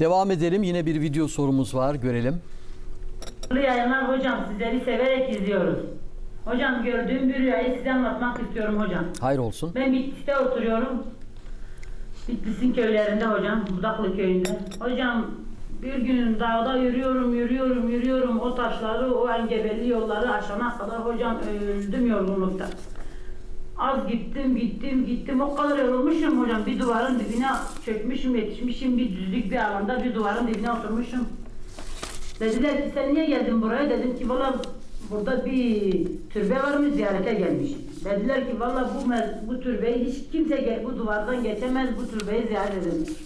Devam edelim. Yine bir video sorumuz var. Görelim. Yayınlar hocam. Sizleri severek izliyoruz. Hocam gördüğüm bir rüyayı size anlatmak istiyorum hocam. Hayır olsun. Ben Bitlis'te oturuyorum. Bitlis'in köylerinde hocam. Budaklı köyünde. Hocam bir gün dağda yürüyorum, yürüyorum, yürüyorum. O taşları, o engebeli yolları aşana kadar hocam öldüm yorgunlukta. Az gittim, gittim, gittim. O kadar yorulmuşum hocam. Bir duvarın dibine çökmüşüm, yetişmişim. Bir düzlük bir alanda bir duvarın dibine oturmuşum. Dediler ki sen niye geldin buraya? Dedim ki valla burada bir türbe var mı ziyarete gelmiş. Dediler ki valla bu, bu türbeyi hiç kimse gel, bu duvardan geçemez bu türbeyi ziyaret edin.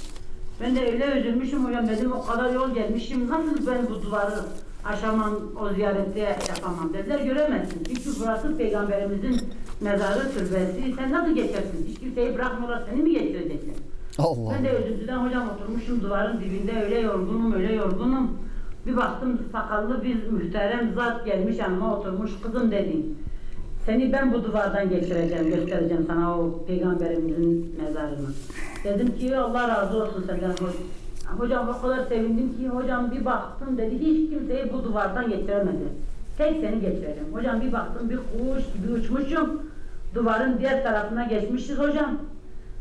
Ben de öyle üzülmüşüm hocam dedim o kadar yol gelmişim nasıl ben bu duvarı aşamam o ziyareti yapamam dediler göremezsin. Çünkü burası peygamberimizin mezarı türbesi sen nasıl geçersin? Hiç kimseyi bırakmıyorlar seni mi geçirecekler? Allah Ben de Allah. üzüntüden hocam oturmuşum duvarın dibinde öyle yorgunum öyle yorgunum. Bir baktım sakallı bir muhterem zat gelmiş ama oturmuş kızım dedim. Seni ben bu duvardan geçireceğim, göstereceğim sana o peygamberimizin mezarını. Dedim ki Allah razı olsun senden ho- Hocam o kadar sevindim ki hocam bir baktım dedi hiç kimseyi bu duvardan geçiremedi. Tek seni geçireceğim. Hocam bir baktım bir kuş gibi uçmuşum. Duvarın diğer tarafına geçmişiz hocam.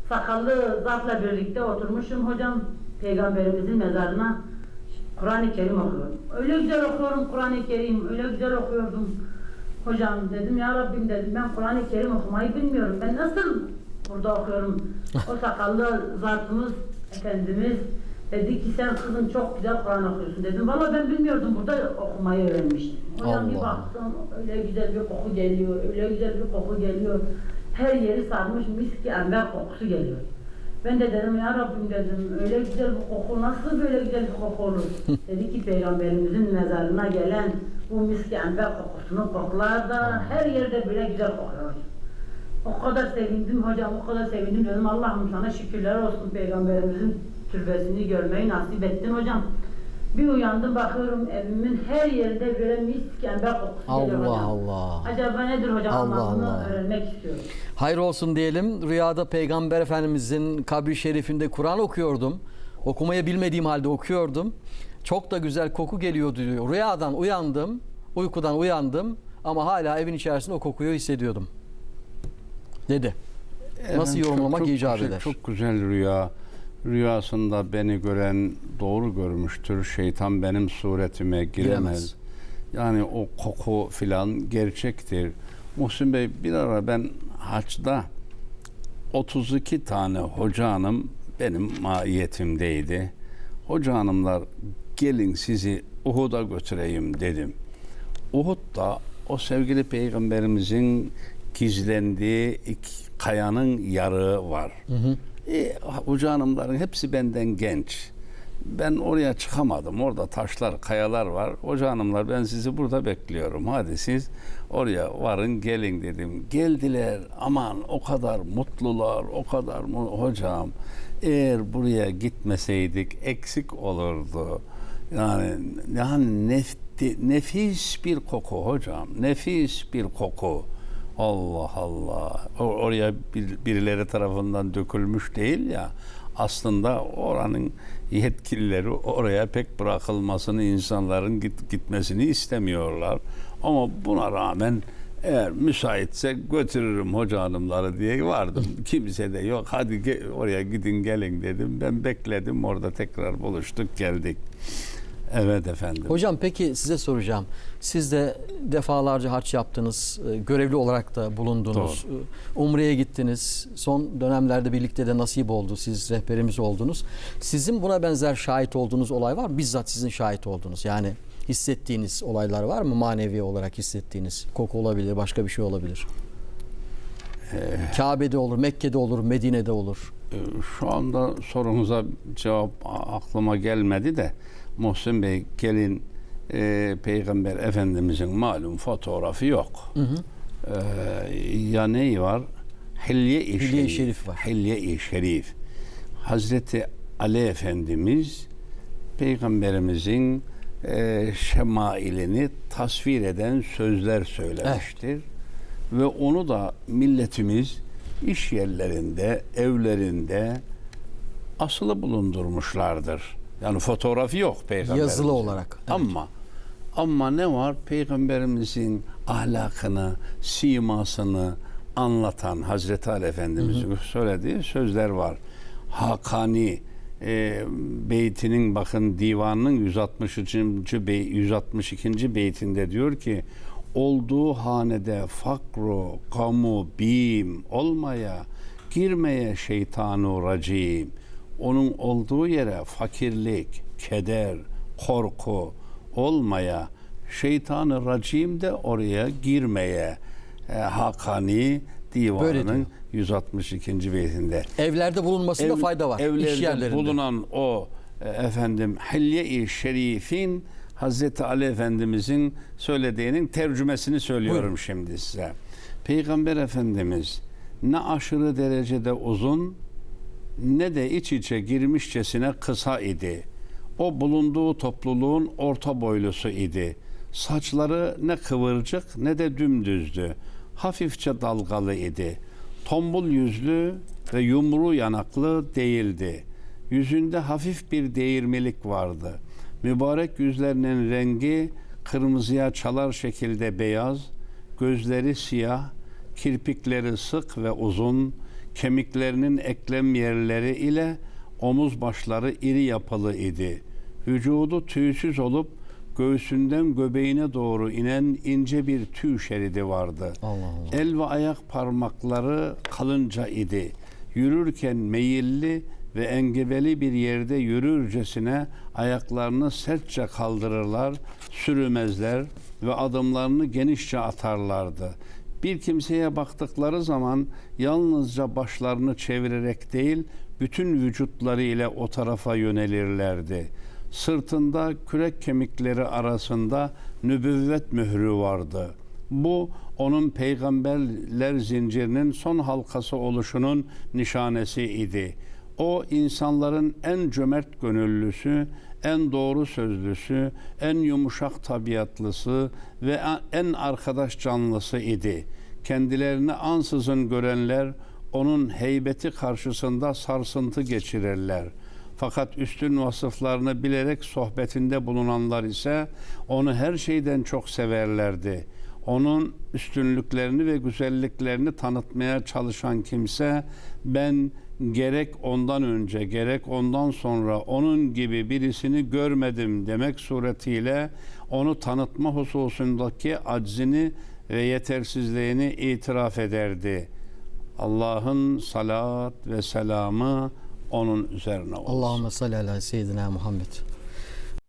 Sakallı zatla birlikte oturmuşum hocam peygamberimizin mezarına Kur'an-ı Kerim okuyorum. Öyle güzel okuyorum Kur'an-ı Kerim, öyle güzel okuyordum. Hocam dedim ya Rabbim dedim ben Kur'an-ı Kerim okumayı bilmiyorum. Ben nasıl burada okuyorum? O sakallı zatımız, Efendimiz dedi ki sen kızım çok güzel Kur'an okuyorsun dedim. Valla ben bilmiyordum burada okumayı öğrenmiştim. Hocam bir Allah. baktım öyle güzel bir koku geliyor, öyle güzel bir koku geliyor. Her yeri sarmış miski ember kokusu geliyor. Ben de dedim ya Rabbim dedim öyle güzel bir koku nasıl böyle güzel bir koku olur? Dedi ki peygamberimizin mezarına gelen bu miski ember kokusunu koklar da her yerde böyle güzel kokuyor. O kadar sevindim hocam, o kadar sevindim dedim Allah'ım sana şükürler olsun peygamberimizin türbesini görmeyi nasip ettin hocam. Bir uyandım bakıyorum evimin her yerinde böyle misk ember kokusu geliyor Allah hocam. Allah. Acaba nedir hocam Allah anlamını Allah. öğrenmek istiyorum. Hayır olsun diyelim. Rüyada Peygamber Efendimizin kabri şerifinde Kur'an okuyordum. Okumayı bilmediğim halde okuyordum. Çok da güzel koku geliyordu diyor. Rüyadan uyandım. Uykudan uyandım. Ama hala evin içerisinde o kokuyu hissediyordum. Dedi. Nasıl yorumlamak çok icap güzel, eder? Çok güzel rüya. Rüyasında beni gören doğru görmüştür. Şeytan benim suretime giremez. Giremez. Yani o koku filan gerçektir. Muhsin Bey bir ara ben haçta 32 tane hoca hanım benim maiyetimdeydi. Hoca hanımlar gelin sizi Uhud'a götüreyim dedim. Uhud'da o sevgili peygamberimizin gizlendiği iki kayanın yarığı var. E, hoca hanımların hepsi benden genç. Ben oraya çıkamadım. Orada taşlar, kayalar var. Hoca hanımlar ben sizi burada bekliyorum. Hadi siz oraya varın gelin dedim. Geldiler. Aman o kadar mutlular, o kadar mu hocam. Eğer buraya gitmeseydik eksik olurdu. Yani yani nefti, nefis bir koku hocam. Nefis bir koku. Allah Allah. O- Oraya bir, birileri tarafından dökülmüş değil ya. Aslında oranın yetkilileri oraya pek bırakılmasını insanların git, gitmesini istemiyorlar. Ama buna rağmen eğer müsaitse götürürüm hoca hanımları diye vardım. Kimse de yok hadi oraya gidin gelin dedim. Ben bekledim orada tekrar buluştuk geldik. Evet efendim. Hocam peki size soracağım. Siz de defalarca haç yaptınız. e, Görevli olarak da bulundunuz. e, Umre'ye gittiniz. Son dönemlerde birlikte de nasip oldu. Siz rehberimiz oldunuz. Sizin buna benzer şahit olduğunuz olay var mı? Bizzat sizin şahit olduğunuz. Yani hissettiğiniz olaylar var mı? Manevi olarak hissettiğiniz. Koku olabilir, başka bir şey olabilir. Kabe'de olur, Mekke'de olur, Medine'de olur. Ee, Şu anda sorunuza cevap aklıma gelmedi de Muhsin Bey gelin e, Peygamber Efendimizin malum fotoğrafı yok. Ee, ya neyi var? Hilye-i Hilye-i Şerif. Şerif var. Hilye-i Şerif. Hazreti Ali Efendimiz Peygamberimizin e, şemailini tasvir eden sözler söylemiştir. Ve onu da milletimiz iş yerlerinde, evlerinde asılı bulundurmuşlardır. Yani fotoğrafı yok peygamberimizin. Yazılı olarak, evet. Ama ama ne var? Peygamberimizin ahlakını, simasını anlatan Hazreti Ali Efendimiz'in söylediği sözler var. Hakani e, beytinin bakın divanının 163. Bey, 162. beytinde diyor ki olduğu hanede fakru, kamu, bim olmaya, girmeye şeytanu racim. Onun olduğu yere fakirlik, keder, korku olmaya, şeytanı racim de oraya girmeye. E, Hakani divanının diyor. 162. beytinde. Evlerde bulunmasında Ev- fayda var. İş Evlerde yerlerinde. bulunan o e, efendim Hilye-i Şerif'in Hazreti Ali Efendimizin söylediğinin tercümesini söylüyorum Buyurun. şimdi size. Peygamber Efendimiz ne aşırı derecede uzun ne de iç içe girmişçesine kısa idi. O bulunduğu topluluğun orta boylusu idi. Saçları ne kıvırcık ne de dümdüzdü. Hafifçe dalgalı idi. Tombul yüzlü ve yumru yanaklı değildi. Yüzünde hafif bir değirmelik vardı. Mübarek yüzlerinin rengi kırmızıya çalar şekilde beyaz, gözleri siyah, kirpikleri sık ve uzun, kemiklerinin eklem yerleri ile omuz başları iri yapılı idi. Vücudu tüysüz olup göğsünden göbeğine doğru inen ince bir tüy şeridi vardı. Allah Allah. El ve ayak parmakları kalınca idi. Yürürken meyilli ve engebeli bir yerde yürürcesine ayaklarını sertçe kaldırırlar, sürümezler ve adımlarını genişçe atarlardı. Bir kimseye baktıkları zaman yalnızca başlarını çevirerek değil, bütün vücutları ile o tarafa yönelirlerdi. Sırtında kürek kemikleri arasında nübüvvet mührü vardı. Bu onun peygamberler zincirinin son halkası oluşunun nişanesi idi. O insanların en cömert gönüllüsü, en doğru sözlüsü, en yumuşak tabiatlısı ve en arkadaş canlısı idi. Kendilerini ansızın görenler onun heybeti karşısında sarsıntı geçirirler. Fakat üstün vasıflarını bilerek sohbetinde bulunanlar ise onu her şeyden çok severlerdi. Onun üstünlüklerini ve güzelliklerini tanıtmaya çalışan kimse ben gerek ondan önce gerek ondan sonra onun gibi birisini görmedim demek suretiyle onu tanıtma hususundaki aczini ve yetersizliğini itiraf ederdi. Allah'ın salat ve selamı onun üzerine olsun. Allahümme salli ala seyyidina Muhammed.